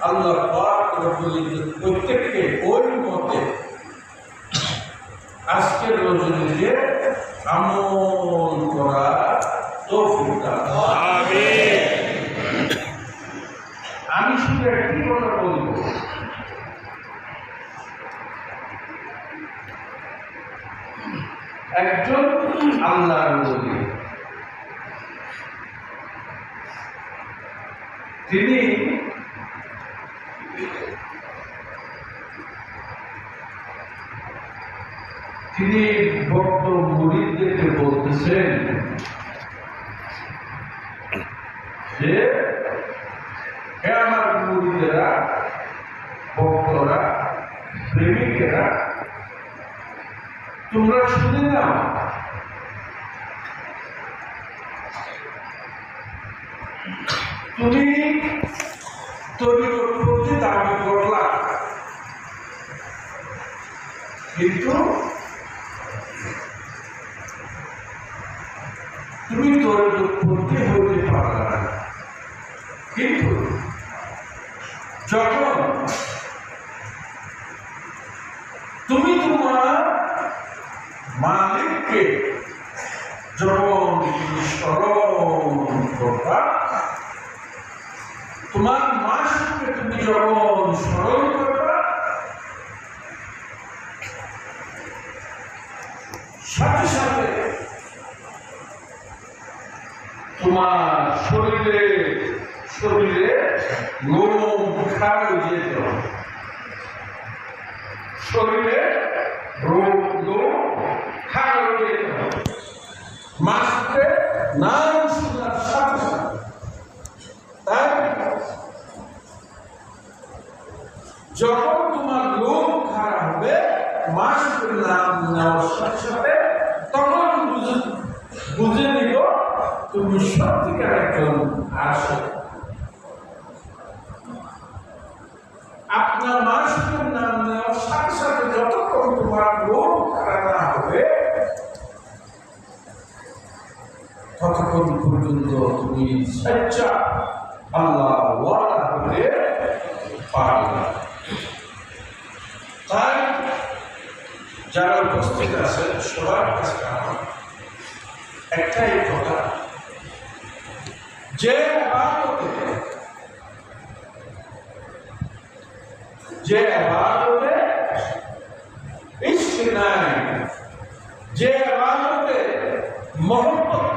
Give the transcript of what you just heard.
আল্লাহ প্রত্যেককে ওই মতে আজকের রজনীতে আমল করা তৌফিক দান আমি শুধু একটি কথা বলব। একজন আল্লাহর নবী তিনি তিনি ভক্ত মুরিদদেরকে বলতেছেন যে, হে আমার মুরিদেরা ভক্তরা, প্রেমিকেরা, তোমরা শুনে নাও। তুমি তৈরি করতে দাবি করলা। কিন্তু তুমি তৈরি করতে হইতে পারলা না। কিন্তু যখন তুমি তোমার মালিককে যখন স্মরণ করবা, তোমার মাসকে তুমি যখন স্মরণ করবা, সাথে সাথে তোমার শরীরে শরীরে হবে শরীরে রোগ নাম শোনার সাথে সাথে। যখন তোমার লোম খারাপ হবে মাসকের নাম নেওয়ার সাথে সাথে তুমি সত্যিকার একজন আসো। আপনার মাসকের নাম নেওয়ার সাথে সাথে যতক্ষণ তোমার লোম খারাপ না হবে, ততক্ষণ পর্যন্ত তুমি সচ্চা আল্লাহ ওয়ালা হতে পারবে তাই যারা উপস্থিত আছে সবার কাছে একটাই কথা जे अहबार होते हैं जे अहबार होते इश्क जे अहबार होते मोहब्बत।